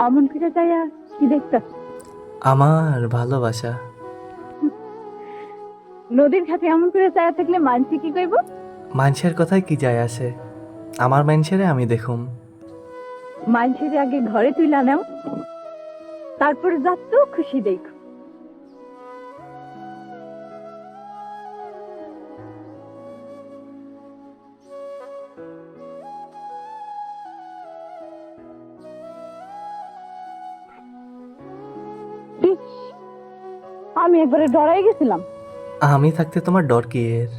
অমন ফিরে যাইয়া কি দেখতা আমার ভালোবাসা। নদীর ঘাটে আমন করে চাইয়া থাকলে মানছি কি কইব? মানুষের কথায় কি যায় আসে? আমার মানুষেরে আমি দেখুম। মানছেরে আগে ঘরে তুইলা নাও। তারপরে তো খুশি দেখ আমি একবারে ডরাই গেছিলাম। আমি থাকতে তোমার ডর কি এর?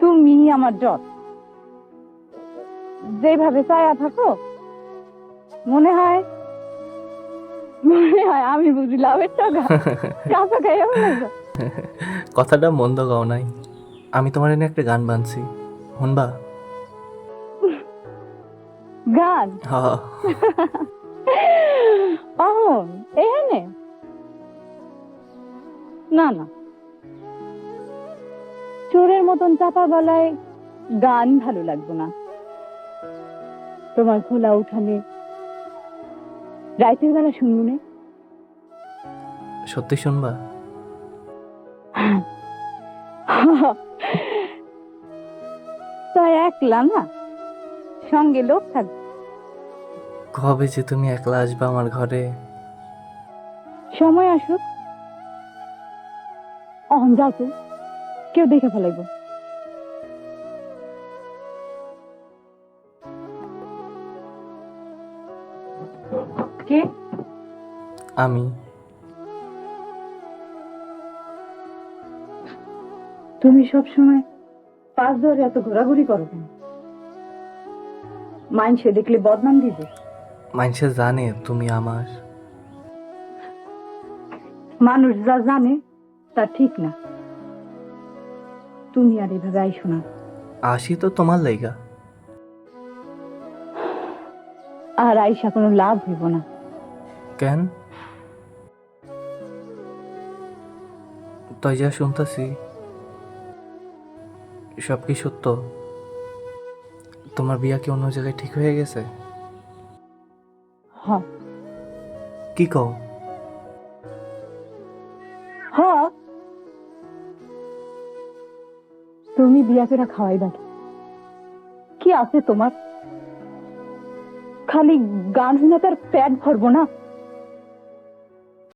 তুমি আমার ডর। যেভাবে চায়া থাকো মনে হয় মনে হয় আমি বুঝি লাভের টাকা কাঁচা খাইয়া কথাটা মন্দ গাও নাই। আমি তোমার এনে একটা গান বানছি। শুনবা? গান? হ। এখানে? না না। চোরের মতন চাপা গলায় গান ভালো লাগবে না। তোমার খোলা উঠানে রাইতের বেলা শুনব না। সত্যি শুনবা? তাই একলা না? সঙ্গে লোক থাকবে। কবে যে তুমি একলা আসবে আমার ঘরে। সময় আসুক। অহন যাও তো। কেউ দেখে ফেলাইব। কে? আমি। তুমি সব সময় পাঁচ ধরে এত ঘোরাঘুরি করো কেন? মাইনসে দেখলে বদনাম দিবে। মানুষে জানে তুমি আমার। মানুষ যা জানে তা ঠিক না। তুমি আর এভাবে আইসো না। আসি তো তোমার লাইগা। আর আইসা কোনো লাভ হইব না। কেন? তাই যা শুনতাছি সব কি সত্য। তোমার বিয়া কি অন্য জায়গায় ঠিক হয়ে গেছে? হ কি কও? হ তুমি বিয়া করে খাওয়াই দাও। কি আছে তোমার? খালি গান শুনে তার প্যাট ভরবো না।